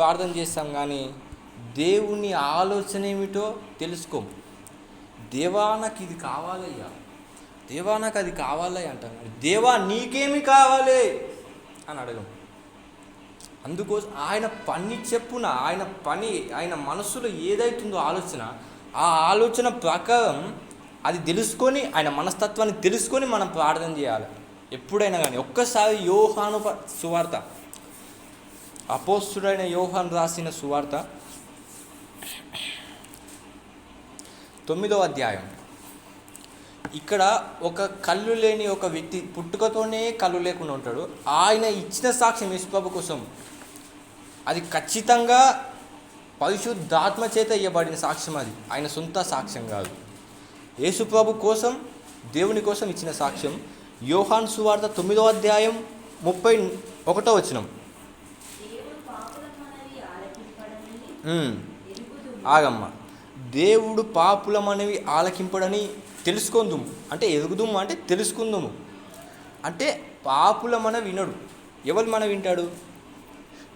ప్రార్థన చేస్తాం కానీ దేవుని ఆలోచన ఏమిటో తెలుసుకోం. దేవా నాకు ఇది కావాలయ్యా. దేవా నాకు అది కావాలయ్యా అంటాం దేవా నీకేమి కావాలి అని అడగం. అందుకోసం ఆయన పని చెప్పున ఆయన పని ఆయన మనసులో ఏదైతుందో ఆలోచన ఆ ఆలోచన ప్రకారం అది తెలుసుకొని ఆయన మనస్తత్వాన్ని తెలుసుకొని మనం ప్రార్థన చేయాలి. ఎప్పుడైనా కానీ ఒక్కసారి యోహాను సువార్త అపోస్తుడైన యోహాన్ రాసిన సువార్త తొమ్మిదో అధ్యాయం. ఇక్కడ ఒక కళ్ళు లేని ఒక వ్యక్తి పుట్టుకతోనే కళ్ళు లేకుండా ఉంటాడు. ఆయన ఇచ్చిన సాక్ష్యం యేసుప్రభు కోసం. అది ఖచ్చితంగా పరిశుద్ధాత్మ చేత ఇవ్వబడిన సాక్ష్యం అది. ఆయన సొంత సాక్ష్యం కాదు. యేసుప్రభు కోసం దేవుని కోసం ఇచ్చిన సాక్ష్యం. యోహాన్ సువార్త తొమ్మిదో అధ్యాయం ముప్పై ఒకటో వచనం దేవుడు పాపుల మనవి ఆలకింపడని ఉమ్, ఎరుగుదుము. ఆగమ్మ. దేవుడు పాపుల మనవి ఆలకింపడని తెలుసుకుందుము. అంటే ఎదుగుదుము అంటే తెలుసుకుందుము. అంటే పాపులమన వినడు. ఎవరు మన వింటాడు?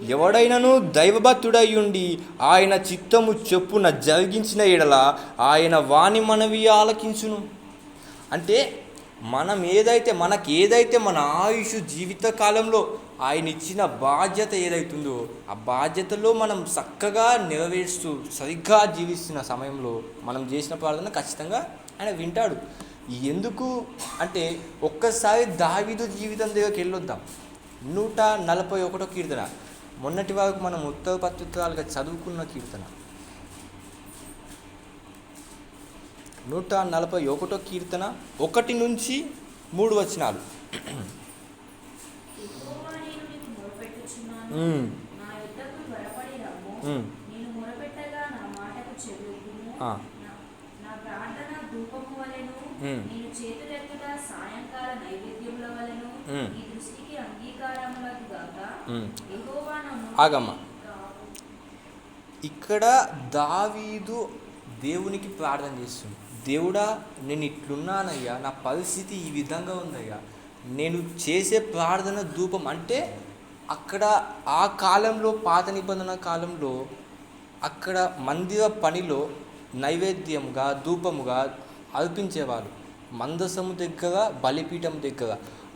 ఎవడైనను దైవభక్తుడై ఉండి ఆయన చిత్తము చెప్పున జరిగించిన ఎడల ఆయన వాణి మనవి ఆలకించును. అంటే మనం ఏదైతే మనకి ఏదైతే మన ఆయుష్ జీవిత కాలంలో ఆయన ఇచ్చిన బాధ్యత ఏదైతుందో ఆ బాధ్యతలో మనం చక్కగా నెరవేరుస్తూ సరిగ్గా జీవిస్తున్న సమయంలో మనం చేసిన ప్రార్థన ఖచ్చితంగా ఆయన వింటాడు. ఎందుకు అంటే ఒక్కసారి దావీదు జీవితం దగ్గరికి వెళ్ళొద్దాం. నూట నలభై ఒకటో కీర్తన. మొన్నటి వరకు మనం ఉత్తర పత్రికలుగా చదువుకున్న కీర్తన. నూట నలభై ఒకటో కీర్తన ఒకటి నుంచి మూడు వచనాలు. ఆగమ్మ. ఇక్కడ దావీదు దేవునికి ప్రార్థన చేస్తుంది. దేవుడా నేను ఇట్లున్నానయ్యా. నా పరిస్థితి ఈ విధంగా ఉందయ్యా. నేను చేసే ప్రార్థన ధూపం అంటే అక్కడ ఆ కాలంలో పాత నిబంధన కాలంలో అక్కడ మందిర పనిలో నైవేద్యంగా ధూపముగా అర్పించేవారు. మందసము దగ్గర బలిపీఠం దగ్గర.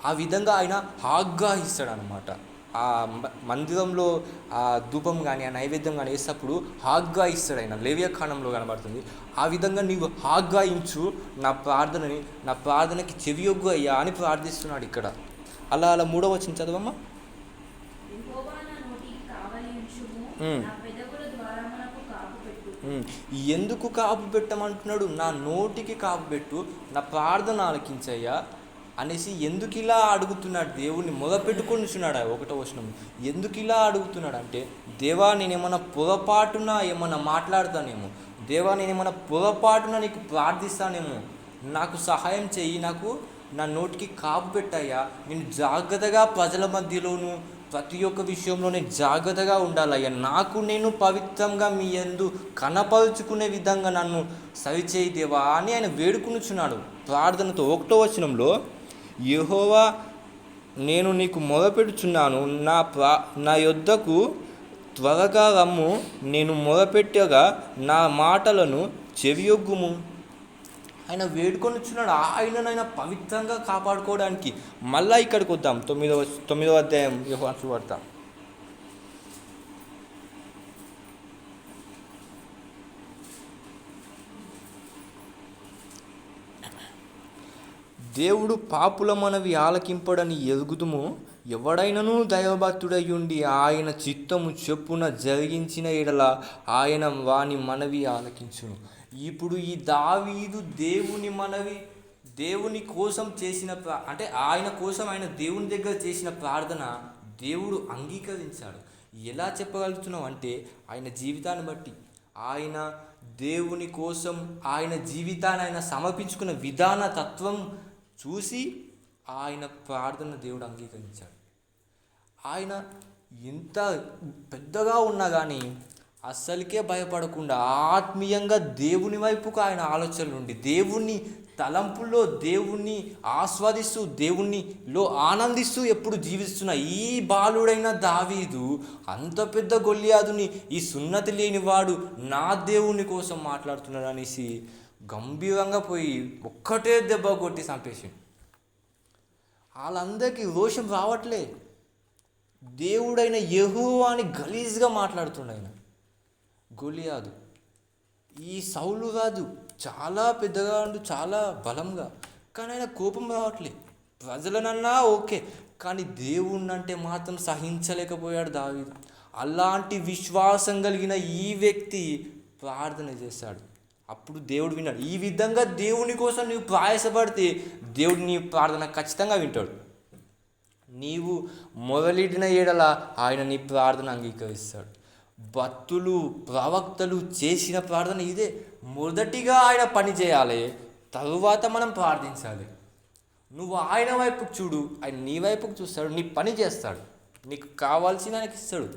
ఆ విధంగా ఆయన ఆగ్రహిస్తాడు అనమాట ఆ మందిరంలో ఆ ధూపం కానీ ఆ నైవేద్యం కానీ వేసేటప్పుడు ఆగ్రహిస్తాడు ఆయన. లేవ్యఖానంలో కనబడుతుంది. ఆ విధంగా నీవు ఆగ్రహించు నా ప్రార్థనని నా ప్రార్థనకి చెవియొగ్గు అయ్యా అని ప్రార్థిస్తున్నాడు ఇక్కడ. అలా అలా మూడవ వచ్చిన చదవమ్మా యెహోవా నా నోటికి కావలి ఉంచుము. ఉమ్. నా పెదవుల ద్వారా మనకు కాపు పెట్టు ఉమ్, ఎందుకు కాపు పెట్టమంటున్నాడు? నా నోటికి కాపు పెట్టు నా ప్రార్థన ఆలకించయ్యా అనేసి ఎందుకు ఇలా అడుగుతున్నాడు? దేవుణ్ణి మొదపెట్టుకొని ఉంచున్నాడు ఒకటో వచనం ఎందుకు ఇలా అడుగుతున్నాడు అంటే దేవా నేను ఏమన్నా పొరపాటున ఏమన్నా మాట్లాడతానేమో. దేవా నేను ఏమన్నా పొరపాటున నీకు ప్రార్థిస్తానేమో. నాకు సహాయం చెయ్యి నాకు నా నోటికి కాపు పెట్టాయా నేను జాగ్రత్తగా ప్రజల మధ్యలోను ప్రతి ఒక్క విషయంలో నేను జాగ్రత్తగా ఉండాలయ్యా. నాకు నేను పవిత్రంగా మీ యందు కనపరుచుకునే విధంగా నన్ను సరిచేయి దేవా అని ఆయన వేడుకునుచున్నాడు. ప్రార్థనతో ఒకటో వచనంలో యెహోవా నేను నీకు మొదపెడుచున్నాను నా ప్రా నా యొద్దకు త్వరగా రమ్ము. నేను మొదపెట్టగా నా మాటలను చెవియొగ్గుము. ఆయన వేడుకొని వచ్చినాడు ఆయనను ఆయననైనా పవిత్రంగా కాపాడుకోవడానికి. మళ్ళా ఇక్కడికి వద్దాం. తొమ్మిదవ తొమ్మిదవ అధ్యాయం యోహాను సువార్త దేవుడు పాపుల మనవి ఆలకింపడని ఎరుగుదుము. ఎవడైనను దైవభక్తుడయ్యుండి ఆయన చిత్తము చెప్పున జరిగించిన ఎడల ఆయన వాని మనవి ఆలకించును. ఇప్పుడు ఈ దావీదు దేవుని మనవి దేవుని కోసం చేసిన ప్రా అంటే ఆయన కోసం ఆయన దేవుని దగ్గర చేసిన ప్రార్థన దేవుడు అంగీకరించాడు. ఎలా చెప్పగలుగుతున్నాం అంటే ఆయన జీవితాన్ని బట్టి ఆయన దేవుని కోసం ఆయన జీవితాన్ని ఆయన సమర్పించుకున్న విధాన తత్వం చూసి ఆయన ప్రార్థన దేవుడు అంగీకరించాడు. ఆయన ఎంత పెద్దగా ఉన్నా కానీ అస్సలకే భయపడకుండా ఆత్మీయంగా దేవుని వైపుకు ఆయన ఆలోచనలు ఉండి దేవుణ్ణి తలంపుల్లో దేవుణ్ణి ఆస్వాదిస్తూ దేవుణ్ణిలో ఆనందిస్తూ ఎప్పుడు జీవిస్తున్న ఈ బాలుడైన దావీదు అంత పెద్ద గొల్లియాదుని ఈ సున్నతి లేనివాడు నా దేవుని కోసం మాట్లాడుతున్నాడు అనేసి గంభీరంగా పోయి ఒక్కటే దెబ్బ కొట్టి చంపేసి వాళ్ళందరికీ రోషం రావట్లే. దేవుడైన యెహోవా అని గలీజ్గా మాట్లాడుతున్నాడు ఆయన. గొలియాదు ఈ సౌలు కాదు చాలా పెద్దగా ఉండు చాలా బలంగా. కానీ ఆయన కోపం రావట్లే. ప్రజలనన్నా ఓకే కానీ దేవుణ్ణి అంటే మాత్రం సహించలేకపోయాడు దావీదు. అలాంటి విశ్వాసం కలిగిన ఈ వ్యక్తి ప్రార్థన చేశాడు. అప్పుడు దేవుడు విన్నాడు ఈ విధంగా దేవుని కోసం నీవు ప్రయాసపడితే దేవుడు నీ ప్రార్థన ఖచ్చితంగా వింటాడు. నీవు మొదలెడిన ఏడల ఆయన నీ ప్రార్థన అంగీకరిస్తాడు. భక్తులు ప్రవక్తలు చేసిన ప్రార్థన ఇదే. మొదటిగా ఆయన పని చేయాలి తరువాత మనం ప్రార్థించాలి. నువ్వు ఆయన వైపుకు చూడు ఆయన నీ వైపుకు చూస్తాడు నీ పని చేస్తాడు. నీకు కావాల్సిన ఆయనకి ఇస్తాడు.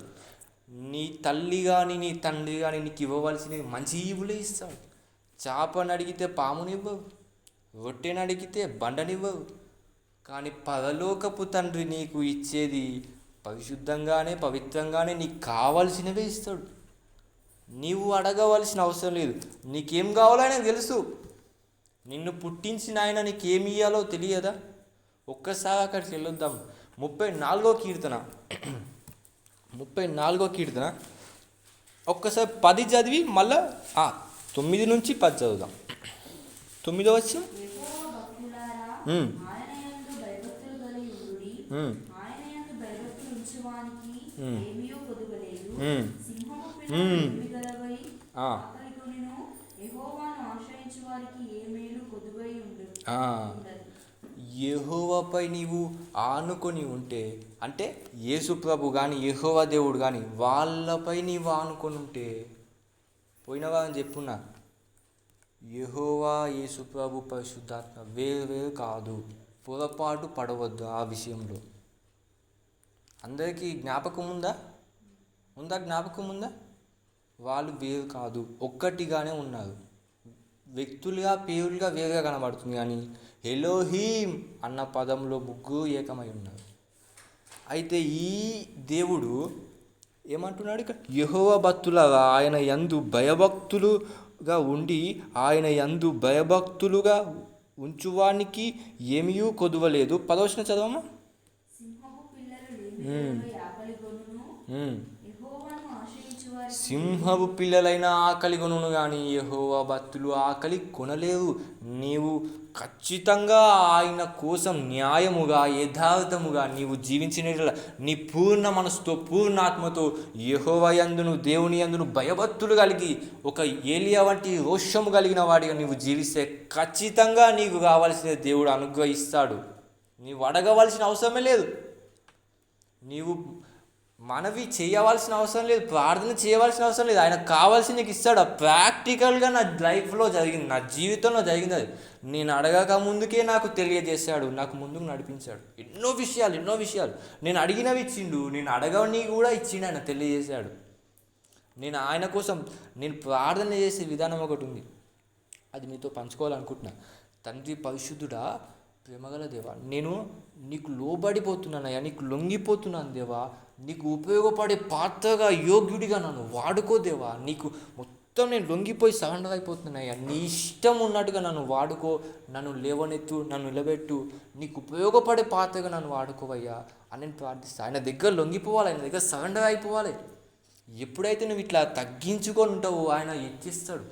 నీ తల్లి కానీ నీ తండ్రి కానీ నీకు ఇవ్వవలసినవి మంచి ఈవులే ఇస్తాడు. చేపని అడిగితే పామునివ్వవు రొట్టెని అడిగితే బండనివ్వవు కానీ పరలోకపు తండ్రి నీకు ఇచ్చేది పరిశుద్ధంగానే పవిత్రంగానే నీకు కావాల్సినవే ఇస్తాడు. నీవు అడగవలసిన అవసరం లేదు. నీకేం కావాలో ఆయనకు తెలుసు. నిన్ను పుట్టించిన ఆయన నీకేమి ఇయ్యాలో తెలియదా? ఒక్కసారి అక్కడికి వెళ్ళొద్దాం. ముప్పై నాలుగో కీర్తన. ముప్పై నాలుగో కీర్తన. ఒక్కసారి పది చదివి మళ్ళా తొమ్మిది నుంచి పది చదువుదాం. తొమ్మిదో వచ్చి యెహోవాపై నీవు ఆనుకొని ఉంటే అంటే యేసు ప్రభు కానీ యెహోవా దేవుడు కానీ వాళ్ళపై నీవు ఆనుకొని ఉంటే పోయినవా అని చెప్పున్నా? యెహోవా యేసు ప్రభు పరిశుద్ధాత్మ వేరు వేరు కాదు పొరపాటు పడవద్దు ఆ విషయంలో. అందరికీ జ్ఞాపకం ఉందా? ఉందా జ్ఞాపకం ఉందా? వాళ్ళు వేరు కాదు ఒక్కటిగానే ఉన్నారు. వ్యక్తులుగా పేరులుగా వేరుగా కనబడుతుంది కానీ హీమ్ అన్న పదంలో ముగ్గురు ఏకమై ఉన్నారు. అయితే ఈ దేవుడు ఏమంటున్నాడు ఇక్కడ? యహోవ భక్తులగా ఆయన యందు భయభక్తులుగా ఉండి ఆయన యందు భయభక్తులుగా ఉంచువానికి ఏమీ కొదువలేదు. పదవచనం చదవమా సింహపు పిల్లలైన ఆకలి కొనును కానీ యహోవా భక్తులు ఆకలి కొనలేవు నీవు ఖచ్చితంగా ఆయన కోసం న్యాయముగా యథార్థముగా నీవు జీవించిన నీ పూర్ణ మనసుతో పూర్ణాత్మతో యెహోవా యందును దేవుని యందును భయభక్తులు కలిగి ఒక ఏలియా వంటి రోషము కలిగిన వాడిగా నీవు జీవిస్తే ఖచ్చితంగా నీకు కావలసిన దేవుడు అనుగ్రహిస్తాడు. నీవు అడగవలసిన అవసరమే లేదు. నీవు మనవి చేయవలసిన అవసరం లేదు ప్రార్థన చేయవలసిన అవసరం లేదు. ఆయన కావాల్సింది నీకు ఇస్తాడు. ప్రాక్టికల్గా నా లైఫ్లో జరిగింది నా జీవితంలో జరిగింది అది. నేను అడగక ముందుకే నాకు తెలియజేశాడు నాకు ముందుకు నడిపించాడు. ఎన్నో విషయాలు ఎన్నో విషయాలు. నేను అడిగినవి ఇచ్చిండు నేను అడగని కూడా ఇచ్చిండు ఆయన తెలియజేశాడు. నేను ఆయన కోసం నేను ప్రార్థన చేసే విధానం ఒకటి ఉంది. అది మీతో పంచుకోవాలనుకుంటున్నా. తండ్రి పరిశుద్ధుడా ప్రేమగల దేవా నేను నీకు లోబడిపోతున్నానయ్యా నీకు లొంగిపోతున్నాను దేవా నీకు ఉపయోగపడే పాత్రగా యోగ్యుడిగా నన్ను వాడుకో దేవా నీకు మొత్తం నేను లొంగిపోయి సరెండర్ అయిపోతున్నానయ్యా నీ ఇష్టం ఉన్నట్టుగా నన్ను వాడుకో నన్ను లేవనెత్తు నన్ను నిలబెట్టు నీకు ఉపయోగపడే పాత్రగా నన్ను వాడుకోవయ్యా అని నేను ప్రార్థిస్తాను ఆయన దగ్గర లొంగిపోవాలి ఆయన దగ్గర సరెండర్ అయిపోవాలి. ఎప్పుడైతే నువ్వు ఇట్లా తగ్గించుకొని ఉంటావో ఆయన హెచ్చిస్తాడు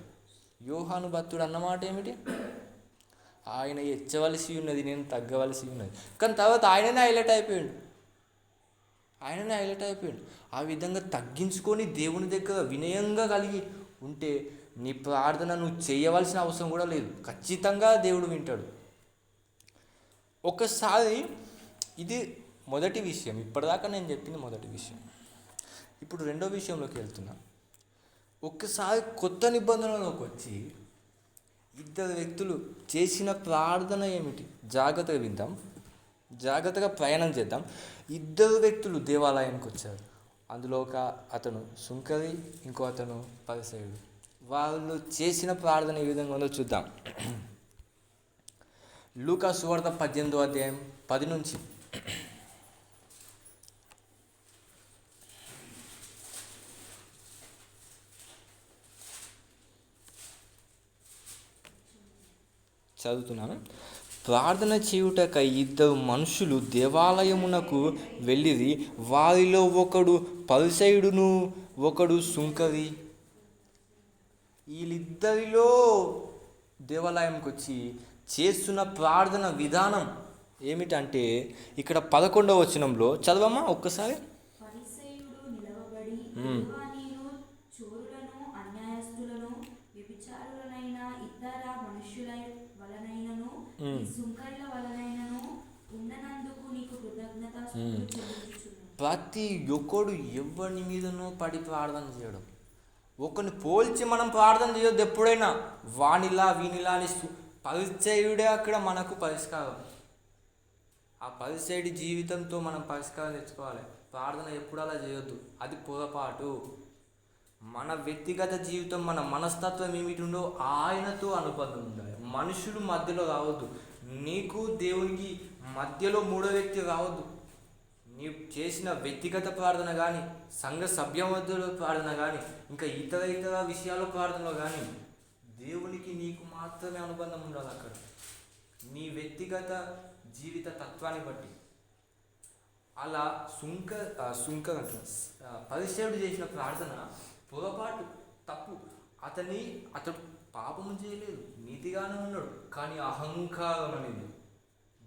యోహాను భక్తుడు అన్నమాట ఏమిటి? ఆయన ఎచ్చవలసి ఉన్నది నేను తగ్గవలసి ఉన్నది. కానీ తర్వాత ఆయననే హైలైట్ అయిపోయాడు. ఆయననే హైలైట్ అయిపోయాడు. ఆ విధంగా తగ్గించుకొని దేవుని దగ్గర వినయంగా కలిగి ఉంటే నీ ప్రార్థన నువ్వు చేయవలసిన అవసరం కూడా లేదు. ఖచ్చితంగా దేవుడు వింటాడు. ఒకసారి ఇది మొదటి విషయం. ఇప్పటిదాకా నేను చెప్పింది మొదటి విషయం. ఇప్పుడు రెండో విషయంలోకి వెళ్తున్నా. ఒక్కసారి కొత్త నిబంధనలోకి వచ్చి ఇద్దరు వ్యక్తులు చేసిన ప్రార్థన ఏమిటి? జాగ్రత్తగా విందాం. జాగ్రత్తగా ప్రయాణం చేద్దాం. ఇద్దరు వ్యక్తులు దేవాలయానికి వచ్చారు. అందులో ఒక అతను సుంకరి ఇంకో అతను పరిసయుడు. వాళ్ళు చేసిన ప్రార్థన ఏ విధంగా ఉందో చూద్దాం. లూకా సువార్త పద్దెనిమిదో అధ్యాయం పది నుంచి చదువుతున్నాను. ప్రార్థన చేయుటక ఇద్దరు మనుషులు దేవాలయమునకు వెళ్ళిరి వారిలో ఒకడు పరిసయుడును ఒకడు సుంకరి. వీళ్ళిద్దరిలో దేవాలయంకి వచ్చి చేస్తున్న ప్రార్థన విధానం ఏమిటంటే ఇక్కడ పదకొండవ వచనంలో చదవమ్మా ఒక్కసారి పరిసయుడు నిలవబడి మ్మ్. "దేవా, నేను చోరులను అన్యాయస్తులను వ్యభిచారులనైన ఇతర మనుష్యుల వలనైనను ఈ మ్మ్. సుంకరుల వలనైనను ఉన్ననందుకు నీకు కృతజ్ఞత చెల్లించుచున్నాను ప్రతి ఒక్కడు ఎవరి మీదనో పడి ప్రార్థన చేయడం. ఒకరిని పోల్చి మనం ప్రార్థన చేయొద్దు ఎప్పుడైనా. వానిలా వీనిలా అని పరిచయుడే అక్కడ మనకు పరిష్కారం. ఆ పరిచయుడి జీవితంతో మనం పరిష్కారం తెచ్చుకోవాలి. ప్రార్థన ఎప్పుడు అలా చేయొద్దు. అది పొరపాటు. మన వ్యక్తిగత జీవితం మన మనస్తత్వం ఏమిటి ఉందో ఆయనతో అనుబంధం ఉండాలి. మనుషులు మధ్యలో రావద్దు. నీకు దేవునికి మధ్యలో మూడో వ్యక్తి రావద్దు. నీ చేసిన వ్యక్తిగత ప్రార్థన కానీ సంఘ సభ్య మధ్యలో ప్రార్థన కానీ ఇంకా ఇతర ఇతర విషయాల ప్రార్థనలో కానీ దేవునికి నీకు మాత్రమే అనుబంధం ఉండాలి అక్కడ. నీ వ్యక్తిగత జీవిత తత్వాన్ని బట్టి. అలా సుంక సుంక అంటున్నా. చేసిన ప్రార్థన పొరపాటు తప్పు. అతని అతడు పాపము చేయలేదు నీతిగానే ఉన్నాడు కానీ అహంకారం అనేది.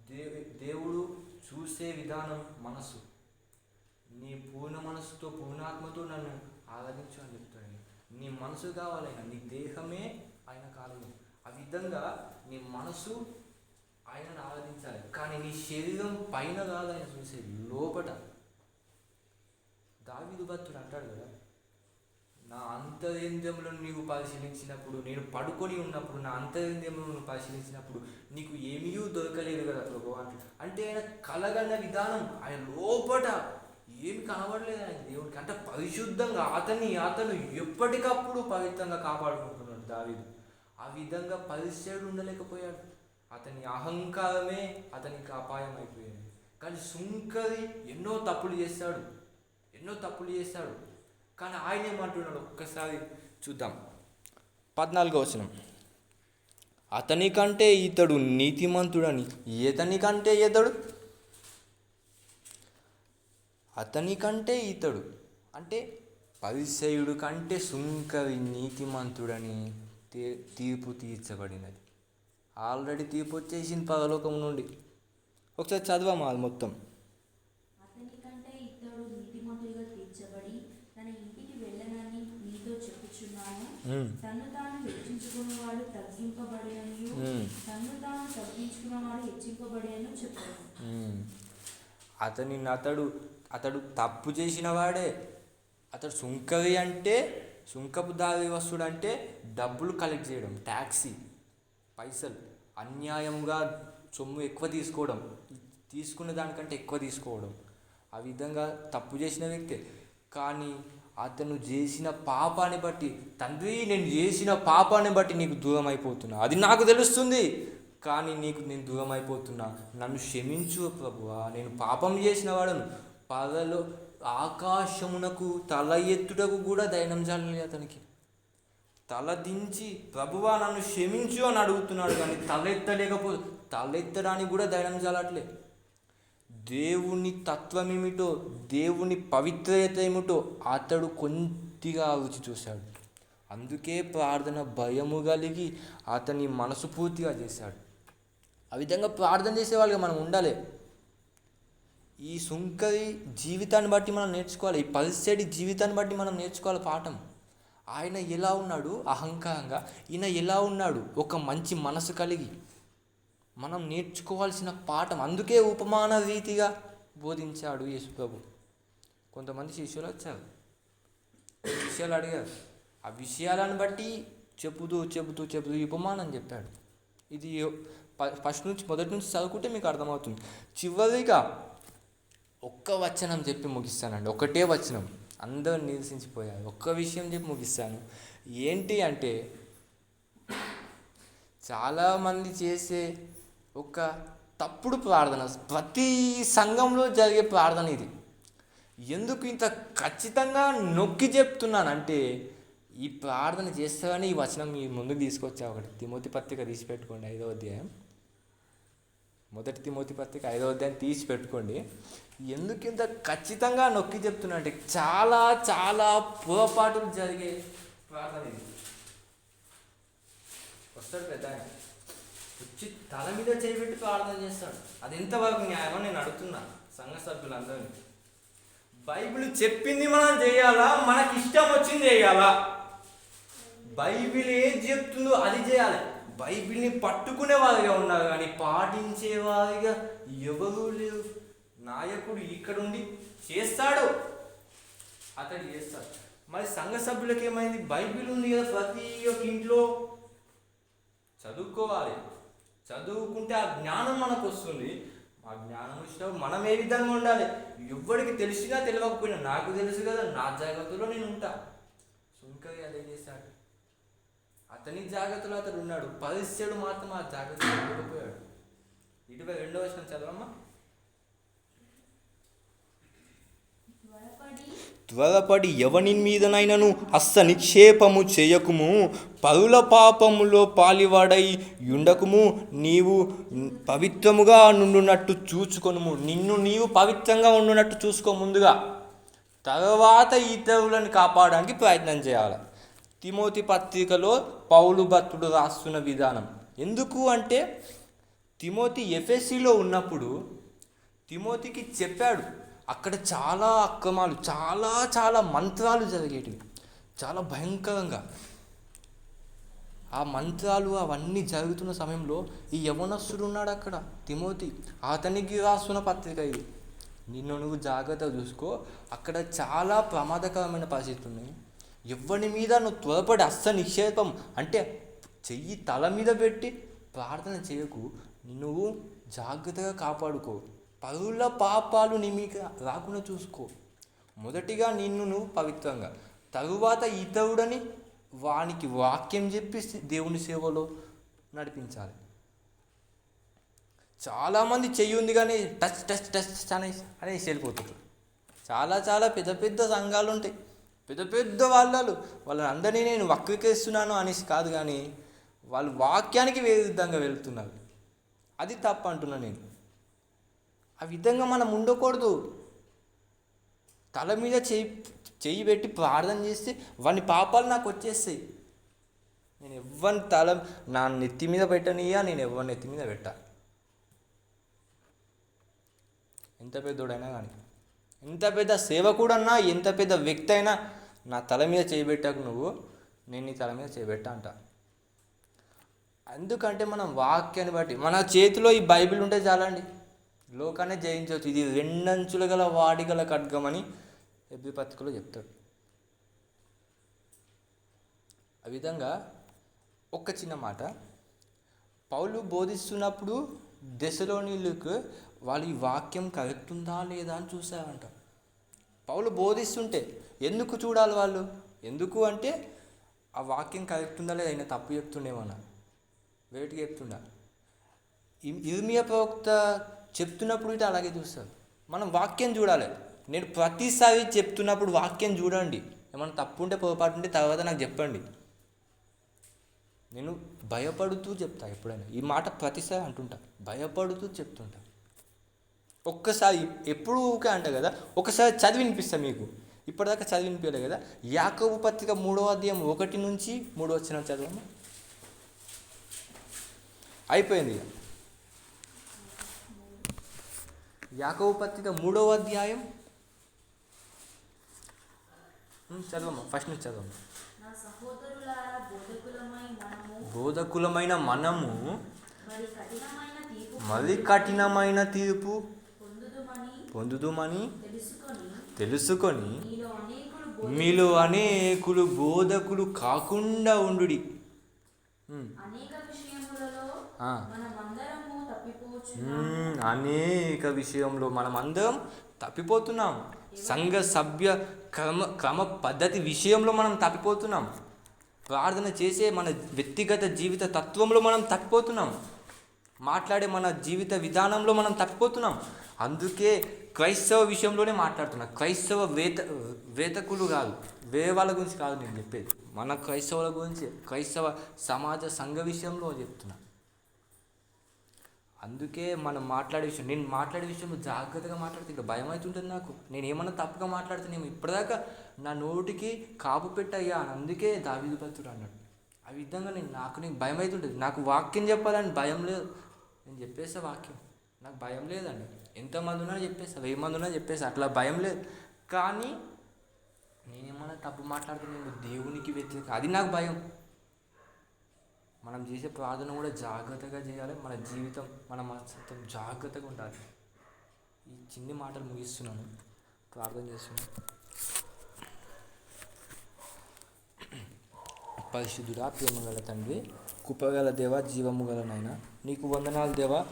దేవి దేవుడు చూసే విధానం మనసు నీ పూర్ణ మనసుతో పూర్ణాత్మతో నన్ను ఆరాధించు అని చెప్తాడు. నీ మనసు కావాలైనా నీ దేహమే ఆయన కాలేదు. ఆ విధంగా నీ మనసు ఆయనను ఆరాధించాలి. కానీ నీ శరీరం పైన కాదు ఆయన చూసేది లోపట. దావిదు భక్తుడు అంటాడు కదా నా అంతరేంద్రియములను నీవు పరిశీలించినప్పుడు నేను పడుకొని ఉన్నప్పుడు నా అంతరేంద్రియములను పరిశీలించినప్పుడు నీకు ఏమీ దొరకలేదు కదా ప్రభు అంటే. ఆయన కలగన్న విధానం ఆయన లోపట ఏమి కనబడలేదు ఆయన దేవుడికి అంటే పరిశుద్ధంగా అతన్ని అతను ఎప్పటికప్పుడు పవిత్రంగా కాపాడుకుంటున్నాడు దావీదు. ఆ విధంగా పరిచయుడు ఉండలేకపోయాడు. అతని అహంకారమే అతనికి అపాయం అయిపోయింది కానీ సుంకరి ఎన్నో తప్పులు చేస్తాడు ఎన్నో తప్పులు చేస్తాడు కానీ ఆయన ఏమంటున్నాడు? ఒక్కసారి చూద్దాం. పద్నాలుగో వచనం. అతని కంటే ఇతడు నీతిమంతుడని ఇతని కంటే ఇతడు అతని కంటే ఇతడు. అంటే పరిసయుడు కంటే సుంకరి నీతిమంతుడని తీ తీర్పు తీర్చబడినది. ఆల్రెడీ తీర్పు వచ్చేసింది పరలోకం నుండి. ఒకసారి చదవమా అది మొత్తం? తన ఇంటికి వెళ్ళనని నీతో చెప్పుచున్నాను. తాను హెచ్చించుకున్నవాడు తగ్గింపబడినని తాను తగ్గించుకున్నవాడు హెచ్చింపబడినని చెప్పాడు ఉమ్. అతని అతడు అతడు తప్పు చేసిన వాడే. అతడు సుంకవి అంటే సుంకపు దారి వస్తుడు అంటే డబ్బులు కలెక్ట్ చేయడం ట్యాక్సీ పైసలు అన్యాయంగా సొమ్ము ఎక్కువ తీసుకోవడం తీసుకున్న దానికంటే ఎక్కువ తీసుకోవడం. ఆ విధంగా తప్పు చేసిన వ్యక్తే కానీ అతను చేసిన పాపాన్ని బట్టి తండ్రి నేను చేసిన పాపాన్ని బట్టి నీకు దూరం అయిపోతున్నా అది నాకు తెలుస్తుంది కానీ నీకు నేను దూరం అయిపోతున్నా నన్ను క్షమించు ప్రభువా. నేను పాపం చేసిన వాడను. పగలు ఆకాశమునకు తల ఎత్తుటకు కూడా దైనం చాలలేదు అతనికి. తల దించి ప్రభువా నన్ను క్షమించు అని అడుగుతున్నాడు కానీ తలెత్తలేకపో తలెత్తడానికి కూడా దైనం చాలట్లే. దేవుని తత్వం ఏమిటో దేవుని పవిత్రత ఏమిటో అతడు కొద్దిగా రుచి చూశాడు అందుకే ప్రార్థన భయము కలిగి అతని మనసు పూర్తిగా చేశాడు. ఆ విధంగా ప్రార్థన చేసేవాళ్ళుగా మనం ఉండాలి. ఈ సుంకరి జీవితాన్ని బట్టి మనం నేర్చుకోవాలి. ఈ పరిస్థితి జీవితాన్ని బట్టి మనం నేర్చుకోవాలి పాఠం. ఆయన ఎలా ఉన్నాడు? అహంకారంగా. ఈయన ఎలా ఉన్నాడు? ఒక మంచి మనసు కలిగి. మనం నేర్చుకోవాల్సిన పాఠం అందుకే ఉపమాన రీతిగా బోధించాడు యేసుప్రభు. కొంతమంది శిష్యులు వచ్చారు. విషయాలు అడిగారు ఆ విషయాలను బట్టి చెబుతూ చెబుతూ చెబుతూ ఉపమానం చెప్పాడు. ఇది ప- ఫస్ట్ నుంచి మొదటి నుంచి చదువుకుంటే మీకు అర్థమవుతుంది. చివరిగా ఒక్క వచనం చెప్పి ముగిస్తానండి. ఒకటే వచనం. అందరూ నిరసించిపోయారు. ఒక్క విషయం చెప్పి ముగిస్తాను. ఏంటి అంటే చాలామంది చేసే ఒక తప్పుడు ప్రార్థన. ప్రతి సంఘంలో జరిగే ప్రార్థన ఇది. ఎందుకు ఇంత ఖచ్చితంగా నొక్కి చెప్తున్నానంటే ఈ ప్రార్థన చేస్తారని ఈ వచనం మీ ముందుకు తీసుకొచ్చా ఒకటి. తిమోతి పత్రిక తీసి పెట్టుకోండి ఐదో అధ్యాయం. మొదటి తిమోతి పత్రిక ఐదో అధ్యాయం తీసి పెట్టుకోండి ఎందుకు ఇంత ఖచ్చితంగా నొక్కి చెప్తున్నా అంటే చాలా చాలా పొరపాటులు జరిగే ప్రార్థన ఇది. వస్తాడు పెద్ద వచ్చి తల మీద చేయబెట్టి ప్రార్థన చేస్తాడు. అది ఎంతవరకు న్యాయమో నేను అడుగుతున్నాను సంఘ సభ్యులందరినీ. బైబిల్ చెప్పింది మనం చేయాలా? మనకి ఇష్టం వచ్చింది చేయాలా? బైబిల్ ఏం చెప్తుందో అది చేయాలి. బైబిల్ని పట్టుకునే వారిగా ఉన్నారు కానీ పాటించే వారిగా ఎవరూ లేరు. నాయకుడు ఇక్కడుండి చేస్తాడు. అతడు చేస్తాడు. మరి సంఘ సభ్యులకు ఏమైంది? బైబిల్ ఉంది కదా ప్రతి ఒక్క ఇంట్లో. చదువుకోవాలి. చదువుకుంటే ఆ జ్ఞానం మనకు వస్తుంది. ఆ జ్ఞానం వచ్చినప్పుడు మనం ఏ విధంగా ఉండాలి? ఎవరికి తెలిసినా తెలియకపోయినా నాకు తెలుసు కదా నా జాగ్రత్తలో నేను ఉంటా. సుంకయ్య అదే చేశాడు. అతని జాగ్రత్తలో అతడు ఉన్నాడు. పరిస్థితుడు మాత్రం ఆ జాగ్రత్తలో లేకపోయాడు ఇటువై రెండో వచ్చిన చదవమ్మా. త్వరపడి ఎవని మీదనైనను అస్స నిక్షేపము చేయకుము. పరుల పాపములో పాలివాడై ఉండకుము నీవు పవిత్రముగా నుండునట్టు చూచుకొనుము. నిన్ను నీవు పవిత్రంగా ఉండునట్టు చూసుకో ముందుగా. తర్వాత ఇతరులను కాపాడడానికి ప్రయత్నం చేయాలి. తిమోతి పత్రికలో పౌలు భక్తుడు రాస్తున్న విధానం. ఎందుకు అంటే తిమోతి ఎఫ్ఎస్సిలో ఉన్నప్పుడు తిమోతికి చెప్పాడు అక్కడ చాలా అక్రమాలు చాలా చాలా మంత్రాలు జరిగేటివి. చాలా భయంకరంగా. ఆ మంత్రాలు అవన్నీ జరుగుతున్న సమయంలో ఈ యవనస్తుడు ఉన్నాడు అక్కడ తిమోతి. అతనికి రాస్తున్న పత్రిక ఇది. నిన్ను నువ్వు జాగ్రత్తగా చూసుకో. అక్కడ చాలా ప్రమాదకరమైన పరిస్థితులు ఉన్నాయి. ఎవరి మీద నువ్వు త్వరపడి అస్స నిక్షేపం అంటే చెయ్యి తల మీద పెట్టి ప్రార్థన చేయకు. నువ్వు జాగ్రత్తగా కాపాడుకో. పరుల పాపాలు నీ మీకు రాకుండా చూసుకో. మొదటిగా నిన్ను నువ్వు పవిత్రంగా. తరువాత ఇతరుడని వానికి వాక్యం చెప్పి దేవుని సేవలో నడిపించాలి. చాలామంది చెయ్యి ఉంది కానీ టచ్ టచ్ టచ్ అనేసి అనేసి వెళ్ళిపోతుంది చాలా చాలా పెద్ద పెద్ద సంఘాలు ఉంటాయి. పెద్ద పెద్ద వాళ్ళు వాళ్ళని అందరినీ నేను వక్రీకరిస్తున్నాను అనేసి కాదు కానీ వాళ్ళు వాక్యానికి విరుద్ధంగా వెళ్తున్నారు. అది తప్పు అంటున్నా నేను. ఆ విధంగా మనం ఉండకూడదు. తల మీద చేయి చెయ్యి పెట్టి ప్రార్థన చేస్తే వాని పాపాలు నాకు వచ్చేస్తాయి. నేను ఎవ్వని తల నా నెత్తి మీద పెట్టనియా నేను ఎవరి నెత్తి మీద పెట్టా. ఎంత పెద్దోడైనా కానీ ఎంత పెద్ద సేవకుడన్నా ఎంత పెద్ద వ్యక్తి అయినా నా తల మీద చేయబెట్టాకు నువ్వు నేను నీ తల మీద చేయబెట్టా అంట. ఎందుకంటే మనం వాక్యాన్ని బట్టి మన చేతిలో ఈ బైబిల్ ఉంటే చాలండి. లోకాన్ని జయించవచ్చు. ఇది రెండంచులు గల వాడిగల ఖడ్గమని ఎబ్బి పత్రికలో చెప్తాడు. ఆ విధంగా ఒక్క చిన్న మాట. పౌలు బోధిస్తున్నప్పుడు దశలోనిలకు వాళ్ళు ఈ వాక్యం కరెక్ట్ ఉందా లేదా అని చూసారంట పౌలు బోధిస్తుంటే ఎందుకు చూడాలి వాళ్ళు? ఎందుకు అంటే ఆ వాక్యం కరెక్ట్ ఉందా లేదా ఆయన తప్పు చెప్తుండేమన్నా వేటికి చెప్తుండ? ఇర్మియ ప్రవక్త చెప్తున్నప్పుడు ఇటు అలాగే చూస్తారు మనం వాక్యం చూడాలి. నేను ప్రతిసారి చెప్తున్నప్పుడు వాక్యం చూడండి. ఏమైనా తప్పు ఉంటే పొరపాటు ఉంటే తర్వాత నాకు చెప్పండి. నేను భయపడుతూ చెప్తా ఎప్పుడైనా. ఈ మాట ప్రతిసారి అంటుంటా. భయపడుతూ చెప్తుంటా. ఒక్కసారి ఎప్పుడు ఊకే అంట కదా ఒకసారి చదివి వినిపిస్తా మీకు. ఇప్పటిదాకా చదివి వినిపించలే కదా. యాకబు పత్రిక మూడవ అధ్యాయం ఒకటి నుంచి మూడో వచ్చిన చదవము? అయిపోయింది ఇక. యాకబు పత్రిక మూడవ అధ్యాయం. చదవమ్మా ఫస్ట్ నుంచి చదవమ్మా. బోధకులమైన మనము మరి కఠినమైన తీర్పు పొందుదుమని తెలుసుకొని మీలో అనేకులు బోధకులు కాకుండా ఉండుడి. ఉమ్, అనేక విషయంలో మనం అందరం తప్పిపోతున్నాం. సంఘ సభ్య క్రమ క్రమ పద్ధతి విషయంలో మనం తప్పిపోతున్నాం. ప్రార్థన చేసే మన వ్యక్తిగత జీవిత తత్వంలో మనం తప్పిపోతున్నాం. మాట్లాడే మన జీవిత విధానంలో మనం తప్పిపోతున్నాం. అందుకే క్రైస్తవ విషయంలోనే మాట్లాడుతున్నా. క్రైస్తవ వేత వేతకులు కాదు వేరే వాళ్ళ గురించి కాదు నేను చెప్పేది. మన క్రైస్తవుల గురించి క్రైస్తవ సమాజ సంఘ విషయంలో చెప్తున్నా. అందుకే మనం మాట్లాడే విషయం నేను మాట్లాడే విషయంలో జాగ్రత్తగా మాట్లాడితే ఇక్కడ భయం అవుతుంటుంది నాకు. నేను ఏమన్నా తప్పుగా మాట్లాడుతున్నాను ఇప్పటిదాకా నా నోటికి కాపు పెట్టయ్యా అని అందుకే దావీదు భక్తుడు అన్నాడు. ఆ విధంగా నేను నాకు నీకు భయం అవుతుంటుంది నాకు వాక్యం చెప్పాలని భయం లేదు. నేను చెప్పేస్తా వాక్యం. నాకు భయం లేదండి. ఎంతమంది ఉన్నా చెప్పేస్తా వెయ్యి మంది ఉన్నా చెప్పేస్తా అట్లా భయం లేదు. కానీ నేనేమన్నా తప్పు మాట్లాడుతున్నాను దేవునికి వ్యతిరేక అది నాకు భయం. మనం చేసే ప్రార్థన కూడా జాగ్రత్తగా చేయాలి. మన జీవితం మన మనస్తత్వం జాగ్రత్తగా ఉండాలి. ఈ చిన్ని మాటలు ముగిస్తున్నాను. ప్రార్థన చేస్తున్నాను. పరిశుద్ధుడా ప్రేమ గల తండ్రి కుప్పగల దేవ జీవము గల నాయన నీకు వందనాలు దేవా.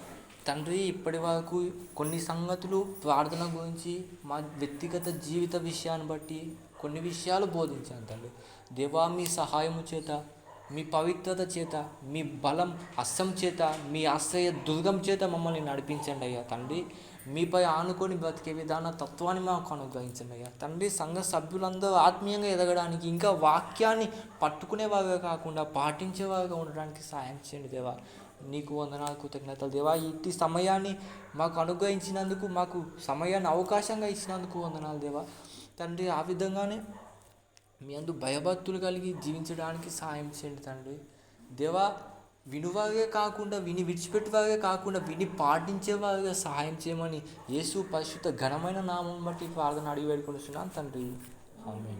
తండ్రి ఇప్పటి వరకు కొన్ని సంగతులు ప్రార్థన గురించి మా వ్యక్తిగత జీవిత విషయాన్ని బట్టి కొన్ని విషయాలు బోధించాను తండ్రి. దేవా మీ సహాయము చేత మీ పవిత్రత చేత మీ బలం అస్సం చేత మీ ఆశ్రయ దుర్గం చేత మమ్మల్ని నడిపించండి అయ్యా తండ్రి. మీపై ఆనుకొని బ్రతికే విధాన తత్వాన్ని మాకు అనుగ్రహించండి అయ్యా తండ్రి. సంఘ సభ్యులందరూ ఆత్మీయంగా ఎదగడానికి ఇంకా వాక్యాన్ని పట్టుకునేవారుగా కాకుండా పాటించేవారుగా ఉండడానికి సాయం చేయండి దేవా. నీకు వందనాలు కృతజ్ఞతలు దేవా. ఇట్టి సమయాన్ని మాకు అనుగ్రహించినందుకు మాకు సమయాన్ని అవకాశంగా ఇచ్చినందుకు వందనాలు దేవా. తండ్రి ఆ విధంగానే మీ అందు భయభక్తులు కలిగి జీవించడానికి సహాయం చేయండి తండ్రి. దేవా వినువాగే కాకుండా విని విడిచిపెట్టువాగే కాకుండా విని పాటించేవాగా సహాయం చేయమని యేసు పరిశుద్ధ ఘనమైన నామం బట్టి ప్రార్థన అడిగి వేడుకొనిస్తున్నాను తండ్రి. ఆమె